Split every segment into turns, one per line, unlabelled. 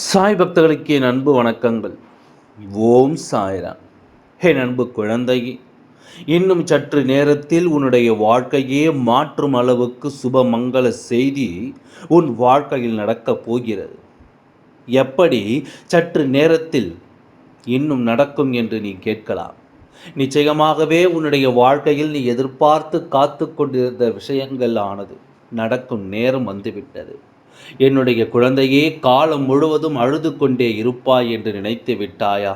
சாய் பக்தர்களுக்கு என் அன்பு வணக்கங்கள். ஓம் சாய்ராம். என் அன்பு குழந்தையே இன்னும் சற்று நேரத்தில் உன்னுடைய வாழ்க்கையே மாற்றும் அளவுக்கு சுபமங்கள செய்தி உன் வாழ்க்கையில் நடக்கப் போகிறது. எப்படி சற்று நேரத்தில் இன்னும் நடக்கும் என்று நீ கேட்கலாம். நிச்சயமாகவே உன்னுடைய வாழ்க்கையில் நீ எதிர்பார்த்து காத்து கொண்டிருந்த விஷயங்கள் ஆனது நடக்கும் நேரம் வந்துவிட்டது. என்னுடைய குழந்தையே காலம் முழுவதும் அழுது கொண்டே இருப்பாய் என்று நினைத்து விட்டாயா?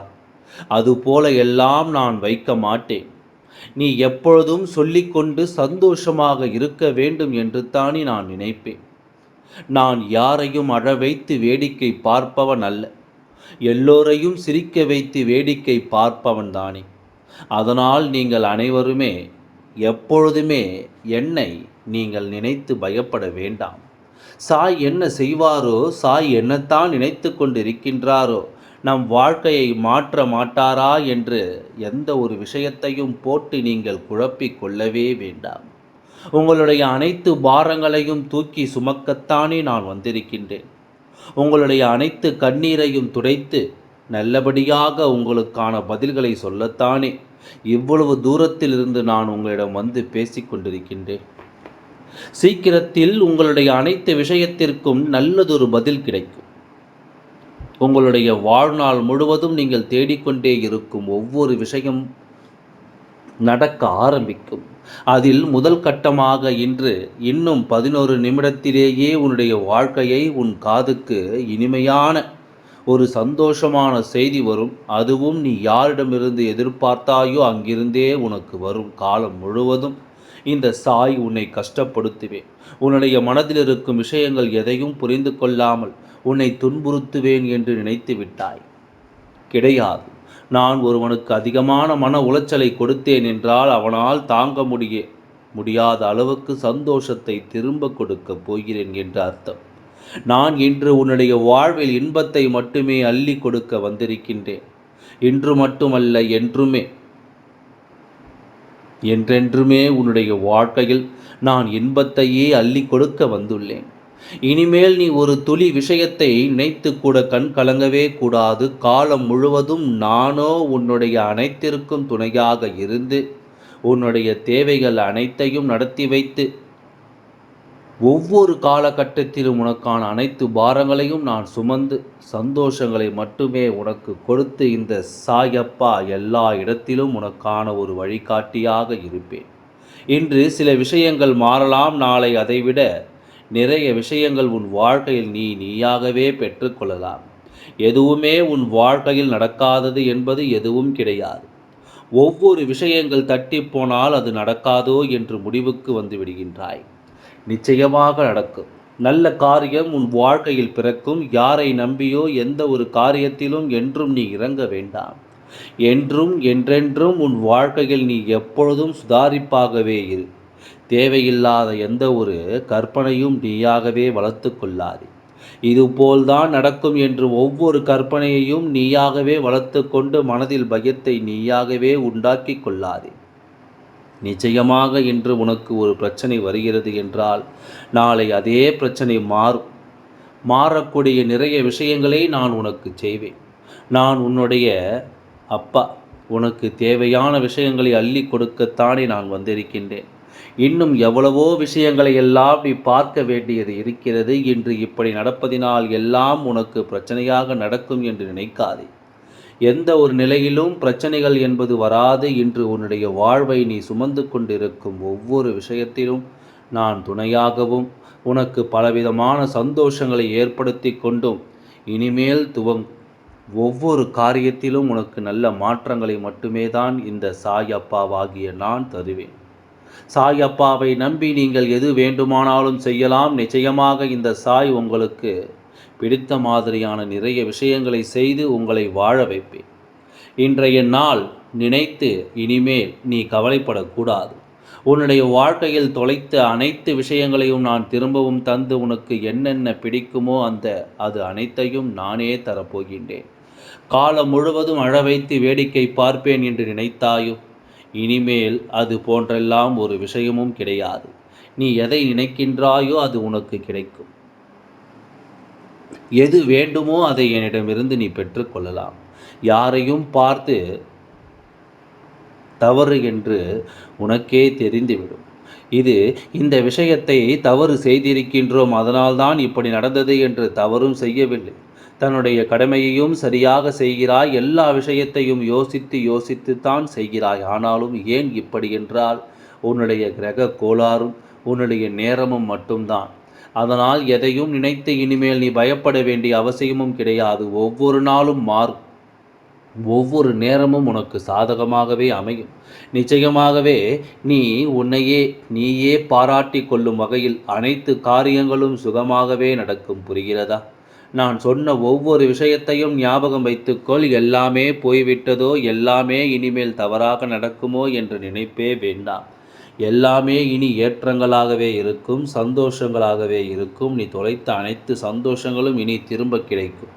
அதுபோல எல்லாம் நான் வைக்க மாட்டேன். நீ எப்பொழுதும் சொல்லிக்கொண்டு சந்தோஷமாக இருக்க வேண்டும் என்று தானே நான் நினைப்பேன். நான் யாரையும் அழ வைத்து வேடிக்கை பார்ப்பவன் அல்ல. எல்லோரையும் சிரிக்க வைத்து வேடிக்கை பார்ப்பவன் தானே. அதனால் நீங்கள் அனைவருமே எப்பொழுதுமே என்னை நீங்கள் நினைத்து பயப்பட வேண்டாம். சாய் என்ன செய்வாரோ சாய் என்னத்தான் நினைத்து கொண்டிருக்கின்றாரோ நம் வாழ்க்கையை மாற்ற மாட்டாரா என்று எந்த ஒரு விஷயத்தையும் போட்டு நீங்கள் குழப்பிக் கொள்ளவே வேண்டாம். உங்களுடைய அனைத்து பாரங்களையும் தூக்கி சுமக்கத்தானே நான் வந்திருக்கின்றேன். உங்களுடைய அனைத்து கண்ணீரையும் துடைத்து நல்லபடியாக உங்களுக்கான பதில்களை சொல்லத்தானே இவ்வளவு தூரத்தில் இருந்து நான் உங்களிடம் வந்து பேசிக்கொண்டிருக்கின்றேன் சீக்கிரத்தில் உங்களுடைய அனைத்து விஷயத்திற்கும் நல்லதொரு பதில் கிடைக்கும். உங்களுடைய வாழ்நாள் முழுவதும் நீங்கள் தேடிக்கொண்டே இருக்கும் ஒவ்வொரு விஷயம் நடக்க ஆரம்பிக்கும். அதில் முதல் கட்டமாக இன்று இன்னும் பதினோரு நிமிடத்திலேயே உன்னுடைய வாழ்க்கையை உன் காதுக்கு இனிமையான ஒரு சந்தோஷமான செய்தி வரும். அதுவும் நீ யாரிடமிருந்து எதிர்பார்த்தாயோ அங்கிருந்தே உனக்கு வரும். காலம் முழுவதும் இந்த சாய் உன்னை கஷ்டப்படுத்துவேன் உன்னுடைய மனதில் இருக்கும் விஷயங்கள் எதையும் புரிந்து கொள்ளாமல் உன்னை துன்புறுத்துவேன் என்று நினைத்து விட்டாய். கிடையாது. நான் ஒருவனுக்கு அதிகமான மன உளைச்சலை கொடுத்தேன் என்றால் அவனால் தாங்க முடிய. முடியாத அளவுக்கு சந்தோஷத்தை திரும்ப கொடுக்கப் போகிறேன் என்று அர்த்தம். நான் இன்று உன்னுடைய வாழ்வில் இன்பத்தை மட்டுமே அள்ளி கொடுக்க வந்திருக்கின்றேன். இன்று மட்டுமல்ல என்றுமே. என்றென்றுமே உன்னுடைய வாழ்க்கையில் நான் இன்பத்தையே அள்ளி கொடுக்க வந்துள்ளேன். இனிமேல் நீ ஒரு துளி விஷயத்தை நினைத்து கூட கண் கலங்கவே கூடாது. காலம் முழுவதும் நானோ உன்னுடைய அனைத்திற்கும் துணையாக இருந்து உன்னுடைய தேவைகள் அனைத்தையும் நடத்தி வைத்து ஒவ்வொரு காலகட்டத்திலும் உனக்கான அனைத்து பாரங்களையும் நான் சுமந்து சந்தோஷங்களை மட்டுமே உனக்கு கொடுத்து இந்த சாயப்பா எல்லா இடத்திலும் உனக்கான ஒரு வழிகாட்டியாக இருப்பேன். இன்று சில விஷயங்கள் மாறலாம் நாளை அதைவிட நிறைய விஷயங்கள் உன் வாழ்க்கையில் நீ நீயாகவே பெற்றுக்கொள்ளலாம். எதுவுமே உன் வாழ்க்கையில் நடக்காதது என்பது எதுவும் கிடையாது. ஒவ்வொரு விஷயங்கள் தட்டி போனால் அது நடக்காதோ என்று முடிவுக்கு வந்து விடுகின்றாய். நிச்சயமாக நடக்கும். நல்ல காரியம் உன் வாழ்க்கையில் பிறக்கும். யாரை நம்பியோ எந்த ஒரு காரியத்திலும் என்றும் நீ இறங்க வேண்டாம். என்றும் என்றென்றும் உன் வாழ்க்கையில் நீ எப்பொழுதும் சுதாரிப்பாகவே இரு. தேவையில்லாத எந்த ஒரு கற்பனையும் நீயாகவே வளர்த்து கொள்ளாதே. இதுபோல்தான் நடக்கும் என்று ஒவ்வொரு கற்பனையையும் நீயாகவே வளர்த்து கொண்டு மனதில் பயத்தை நீயாகவே உண்டாக்கி கொள்ளாதே. நிச்சயமாக இன்று உனக்கு ஒரு பிரச்சனை வருகிறது என்றால் நாளை அதே பிரச்சனை மாறும். மாறக்கூடிய நிறைய விஷயங்களை நான் உனக்கு செய்வேன். நான் உன்னுடைய அப்பா உனக்கு தேவையான விஷயங்களை அள்ளி கொடுக்கத்தானே நான் வந்திருக்கின்றேன். இன்னும் எவ்வளவோ விஷயங்களை எல்லாம் நீ பார்க்க வேண்டியது இருக்கிறது. இன்று இப்படி நடப்பதினால் எல்லாம் உனக்கு பிரச்சனையாக நடக்கும் என்று நினைக்காதே. எந்த ஒரு நிலையிலும் பிரச்சனைகள் என்பது வராது. இன்று உன்னுடைய வாழ்வை நீ சுமந்து கொண்டிருக்கும் ஒவ்வொரு விஷயத்திலும் நான் துணையாகவும் உனக்கு பலவிதமான சந்தோஷங்களை ஏற்படுத்தி கொண்டும் இனிமேல் துவங் ஒவ்வொரு காரியத்திலும் உனக்கு நல்ல மாற்றங்களை மட்டுமே தான் இந்த சாய் அப்பாவாகிய நான் தருவேன். சாய் அப்பாவை நம்பி நீங்கள் எது வேண்டுமானாலும் செய்யலாம். நிச்சயமாக இந்த சாய் உங்களுக்கு பிடித்த மாதிரியான நிறைய விஷயங்களை செய்து உங்களை வாழ வைப்பேன். இன்றைய நாள் நினைத்து இனிமேல் நீ கவலைப்படக்கூடாது. உன்னுடைய வாழ்க்கையில் தொலைத்த அனைத்து விஷயங்களையும் நான் திரும்பவும் தந்து உனக்கு என்னென்ன பிடிக்குமோ அந்த அது அனைத்தையும் நானே தரப்போகின்றேன். காலம் முழுவதும் அழ வைத்து வேடிக்கை பார்ப்பேன் என்று நினைத்தாயோ? இனிமேல் அது போன்றெல்லாம் ஒரு விஷயமும் கிடையாது. நீ எதை நினைக்கின்றாயோ அது உனக்கு கிடைக்கும். எது வேண்டுமோ அதை என்னிடமிருந்து நீ பெற்றுக்கொள்ளலாம். யாரையும் பார்த்து தவறு என்று உனக்கே தெரிந்துவிடும். இது இந்த விஷயத்தை தவறு செய்திருக்கின்றோம். அதனால்தான் இப்படி நடந்தது என்று தவறும் செய்யவில்லை. தன்னுடைய கடமையையும் சரியாக செய்கிறாய். எல்லா விஷயத்தையும் யோசித்து யோசித்து தான் செய்கிறாய். ஆனாலும் ஏன் இப்படி என்றால் உன்னுடைய கிரக கோளாறும் உன்னுடைய நேரமும் மட்டும்தான். அதனால் எதையும் நினைத்து இனிமேல் நீ பயப்பட வேண்டிய அவசியமும் கிடையாது. ஒவ்வொரு நாளும் மாறும் ஒவ்வொரு நேரமும் உனக்கு சாதகமாகவே அமையும். நிச்சயமாகவே நீ உன்னையே நீயே பாராட்டி கொள்ளும் வகையில் அனைத்து காரியங்களும் சுகமாகவே நடக்கும். புரிகிறதா? நான் சொன்ன ஒவ்வொரு விஷயத்தையும் ஞாபகம் வைத்துக்கொள். எல்லாமே போய்விட்டதோ எல்லாமே இனிமேல் தவறாக நடக்குமோ என்று நினைப்பே வேண்டாம். எல்லாமே இனி ஏற்றங்களாகவே இருக்கும் சந்தோஷங்களாகவே இருக்கும். நீ தொலைத்த அனைத்து சந்தோஷங்களும் இனி திரும்ப கிடைக்கும்.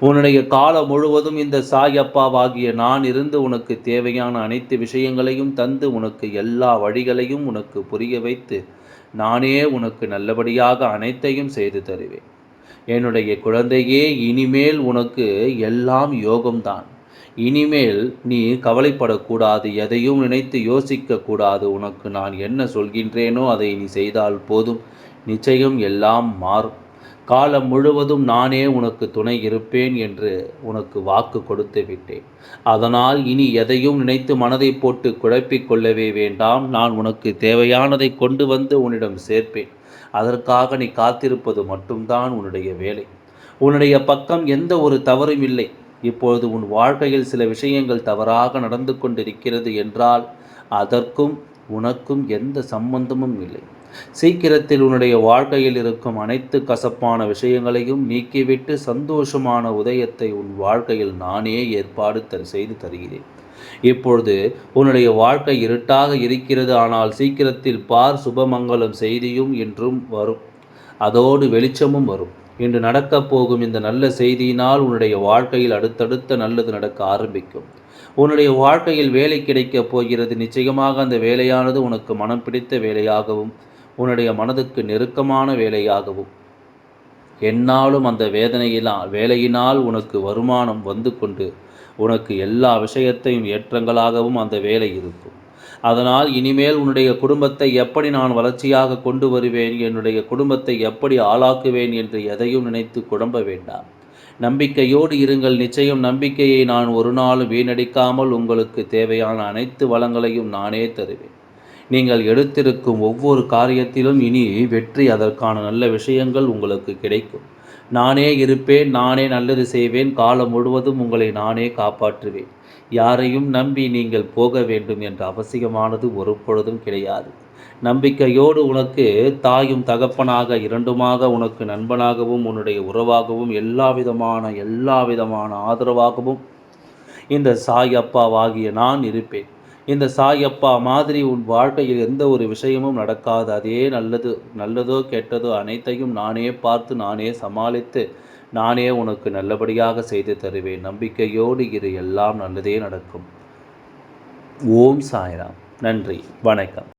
உன்னுடைய காலம் முழுவதும் இந்த சாயப்பாவாகிய நான் இருந்து உனக்கு தேவையான அனைத்து விஷயங்களையும் தந்து உனக்கு எல்லா வழிகளையும் உனக்கு புரிய வைத்து நானே உனக்கு நல்லபடியாக அனைத்தையும் செய்து தருவேன். என்னுடைய குழந்தையே இனிமேல் உனக்கு எல்லாம் யோகம்தான். இனிமேல் நீ கவலைப்படக்கூடாது எதையும் நினைத்து யோசிக்கக்கூடாது. உனக்கு நான் என்ன சொல்கின்றேனோ அதை நீ செய்தால் போதும். நிச்சயம் எல்லாம் மாறும். காலம் முழுவதும் நானே உனக்கு துணை இருப்பேன் என்று உனக்கு வாக்கு கொடுத்து விட்டேன். அதனால் இனி எதையும் நினைத்து மனதை போட்டு குழப்பிக் கொள்ளவே வேண்டாம். நான் உனக்கு தேவையானதை கொண்டு வந்து உன்னிடம் சேர்ப்பேன். அதற்காக நீ காத்திருப்பது மட்டும்தான் உன்னுடைய வேலை. உன்னுடைய பக்கம் எந்த ஒரு தவறும் இல்லை. இப்பொழுது உன் வாழ்க்கையில் சில விஷயங்கள் தவறாக நடந்து கொண்டிருக்கிறது என்றால் அதற்கும் உனக்கும் எந்த சம்பந்தமும் இல்லை. சீக்கிரத்தில் உன்னுடைய வாழ்க்கையில் இருக்கும் அனைத்து கசப்பான விஷயங்களையும் நீக்கிவிட்டு சந்தோஷமான உதயத்தை உன் வாழ்க்கையில் நானே ஏற்பாடு தரு செய்து தருகிறேன். இப்பொழுது உன்னுடைய வாழ்க்கை இருட்டாக இருக்கிறது ஆனால் சீக்கிரத்தில் பார் சுபமங்கலம் செய்தியும் என்றும் வரும். அதோடு வெளிச்சமும் வரும். இன்று நடக்கப் போகும் இந்த நல்ல செய்தியினால் உன்னுடைய வாழ்க்கையில் அடுத்தடுத்த நல்லது நடக்க ஆரம்பிக்கும். உன்னுடைய வாழ்க்கையில் வேலை கிடைக்கப் போகிறது. நிச்சயமாக அந்த வேலையானது உனக்கு மனம் பிடித்த வேலையாகவும் உன்னுடைய மனதுக்கு நெருக்கமான வேலையாகவும். என்னாலும் அந்த வேதனையினால் வேலையினால் உனக்கு வருமானம் வந்து கொண்டு உனக்கு எல்லா விஷயத்தையும் ஏற்றங்களாகவும் அந்த வேலை இருக்கும். அதனால் இனிமேல் உன்னுடைய குடும்பத்தை எப்படி நான் வளர்ச்சியாக கொண்டு வருவேன் என்னுடைய குடும்பத்தை எப்படி ஆளாக்குவேன் என்று எதையும் நினைத்து குழம்ப வேண்டாம். நம்பிக்கையோடு இருங்கள். நிச்சயம் நம்பிக்கையை நான் ஒரு நாள் வீணடிக்காமல் உங்களுக்கு தேவையான அனைத்து வளங்களையும் நானே தருவேன். நீங்கள் எடுத்திருக்கும் ஒவ்வொரு காரியத்திலும் இனி வெற்றி அதற்கான நல்ல விஷயங்கள் உங்களுக்கு கிடைக்கும். நானே இருப்பேன் நானே நல்லது செய்வேன். காலம் முழுவதும் உங்களை நானே காப்பாற்றுவேன். யாரையும் நம்பி நீங்கள் போக வேண்டும் என்ற அவசியமானது ஒரு பொழுதும் கிடையாது. நம்பிக்கையோடு உனக்கு தாயும் தகப்பனாக இரண்டுமாக உனக்கு நண்பனாகவும் உன்னுடைய உறவாகவும் எல்லா விதமான எல்லா விதமான ஆதரவாகவும் இந்த சாய் அப்பாவாகிய நான் இருப்பேன். இந்த சாய் அப்பா மாதிரி உன் வாழ்க்கையில் எந்த ஒரு விஷயமும் நடக்காது. அதே நல்லது நல்லதோ கெட்டதோ அனைத்தையும் நானே பார்த்து நானே சமாளித்து நானே உனக்கு நல்லபடியாக செய்து தருவேன். நம்பிக்கையோடு இரு எல்லாம் நல்லதே நடக்கும். ஓம் சாய்ராம். நன்றி. வணக்கம்.